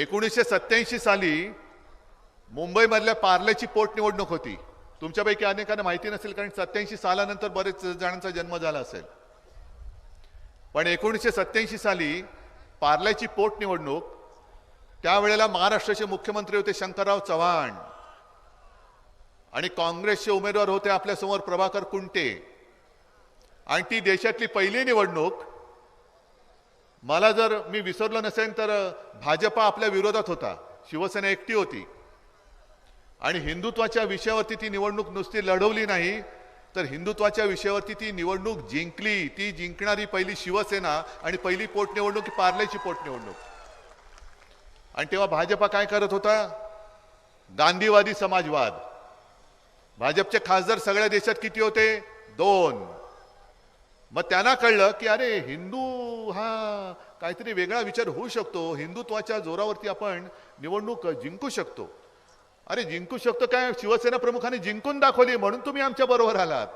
एकोणीसशे सत्याऐंशी साली मुंबईमधल्या पार्लेची पोटनिवडणूक होती. तुमच्यापैकी अनेकांना माहिती नसेल कारण सत्याऐंशी सालानंतर बरेच जणांचा जन्म झाला असेल. पण एकोणीसशे सत्याऐंशी साली पार्ल्याची पोटनिवडणूक त्यावेळेला महाराष्ट्राचे मुख्यमंत्री होते शंकरराव चव्हाण. आणि काँग्रेसचे उमेदवार होते आपल्यासमोर प्रभाकर कुंटे. आणि ती देशातली पहिली निवडणूक मला जर मी विसरलो नसेन तर भाजपा आपल्या विरोधात होता. शिवसेना एकटी होती. आणि हिंदुत्वाच्या विषयावरती ती निवडणूक नुसती लढवली नाही तर हिंदुत्वाच्या विषयावरती ती निवडणूक जिंकली. ती जिंकणारी पहिली शिवसेना आणि पहिली पोटनिवडणूक पार्लेची पार्ल्याची पोटनिवडणूक. आणि तेव्हा भाजपा काय करत होता? गांधीवादी समाजवाद. भाजपचे खासदार सगळ्या देशात किती होते? दोन. मग त्यांना कळलं की अरे हिंदू हा काहीतरी वेगळा विचार होऊ शकतो. हिंदुत्वाच्या जोरावरती आपण निवडणूक जिंकू शकतो. अरे जिंकू शकतो काय? शिवसेना प्रमुखांनी जिंकून दाखवली म्हणून तुम्ही आमच्या बरोबर आलात.